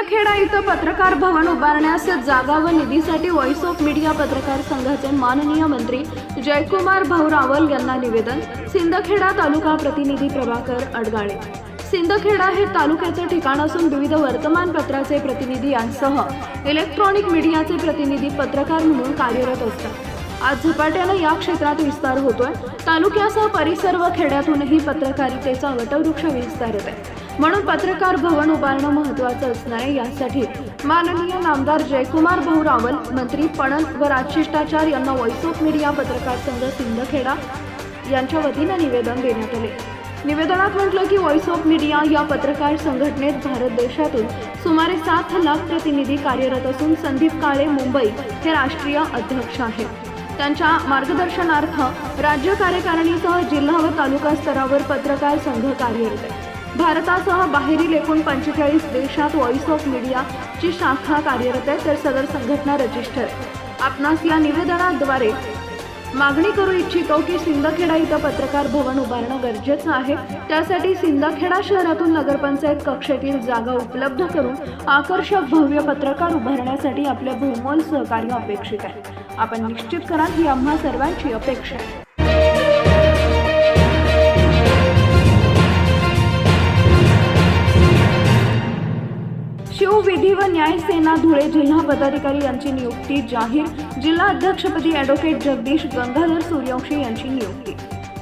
इथं पत्रकार भवन उभारण्यास जागा व निधीसाठी व्हॉइस ऑफ मीडिया पत्रकार संघाचे माननीय मंत्री जयकुमार भाऊ रावल यांना निवेदन सिंदखेडा तालुका प्रतिनिधी प्रभाकर अडगाळे. सिंदखेडा हे तालुक्याचे ठिकाण असून विविध वर्तमानपत्राचे प्रतिनिधी यांसह इलेक्ट्रॉनिक मीडियाचे प्रतिनिधी पत्रकार म्हणून कार्यरत असतात. आज झपाट्यानं या क्षेत्रात विस्तार होतोय. तालुक्यासह परिसर व खेड्यातूनही पत्रकारितेचा वटवृक्ष विस्तारत आहे. म्हणून पत्रकार भवन उभारणं महत्वाचं असणार आहे. यासाठी माननीय नामदार जयकुमार भाऊ रावल मंत्री पणन व राजशिष्टाचार यांना व्हॉइस ऑफ मीडिया पत्रकार संघ सिंदखेडा यांच्या वतीनं निवेदन देण्यात आले. निवेदनात म्हटलं की व्हॉइस ऑफ मीडिया या पत्रकार संघटनेत भारत देशातून सुमारे सात लाख प्रतिनिधी कार्यरत असून संदीप काळे मुंबई हे राष्ट्रीय अध्यक्ष आहेत. त्यांच्या मार्गदर्शनार्थ राज्य कार्यकारिणीसह जिल्हा व तालुका स्तरावर पत्रकार संघ कार्यरत आहे. भारतासह बाहेरील एकूण पंचेचाळीस देशात व्हॉइस ऑफ मीडियाची शाखा कार्यरत आहे तर सदर संघटना रजिस्टर आपणास या निवेदनाद्वारे मागणी करू इच्छितो की सिंदखेडा इथं पत्रकार भवन उभारणं गरजेचं आहे. त्यासाठी सिंदखेडा शहरातून नगरपंचायत कक्षेतील जागा उपलब्ध करून आकर्षक भव्य पत्रकार उभारण्यासाठी आपले बहुमोल सहकार्य अपेक्षित आहे. आपण निश्चित करा ही आम्हा सर्वांची अपेक्षा आहे. विधी व न्याय सेना धुळे जिल्हा पदाधिकारी यांची नियुक्ती जाहीर. जिल्हा अध्यक्षपदी ॲडव्होकेट जगदीश गंगाधर सूर्यवंशी यांची नियुक्ती.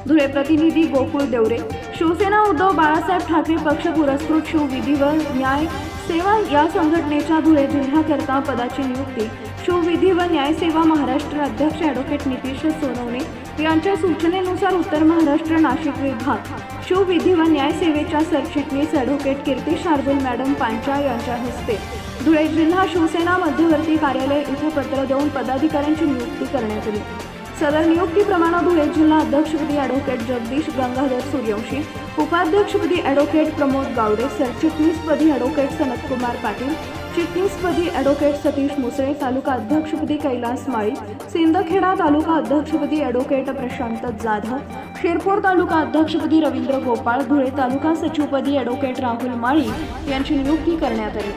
धुळे प्रतिनिधी गोकुळ देवरे. शिवसेना उद्धव बाळासाहेब ठाकरे पक्ष पुरस्कृत शिवविधी व न्याय सेवा या संघटनेच्या धुळे जिल्ह्याकरता पदाची नियुक्ती शिवविधी व न्यायसेवा महाराष्ट्र अध्यक्ष ॲडव्होकेट नितीश सोनवणे यांच्या सूचनेनुसार उत्तर महाराष्ट्र नाशिक विभाग शिवविधी व न्यायसेवेच्या सरचिटणीस ॲडव्होकेट कीर्ती शार्दुल मॅडम पांचा यांच्या हस्ते धुळे जिल्हा शिवसेना मध्यवर्ती कार्यालय इथे पत्र देऊन पदाधिकाऱ्यांची नियुक्ती करण्यात आली. सदर नियुक्तीप्रमाणे धुळे जिल्हा अध्यक्षपदी ॲडव्होकेट जगदीश गंगाधर सूर्यवंशी उपाध्यक्षपदी ॲडव्होकेट प्रमोद गावडे सरचिटणीसपदी ॲडव्होकेट सनतकुमार पाटील चिटणीसपदी ॲडव्होकेट सतीश मुसळे तालुका अध्यक्षपदी कैलास माळी सिंदखेडा तालुका अध्यक्षपदी ॲडव्होकेट प्रशांत जाधव शिरपूर तालुका अध्यक्षपदी रवींद्र गोपाळ धुळे तालुका सचिवपदी ॲडव्होकेट राहुल माळी यांची नियुक्ती करण्यात आली.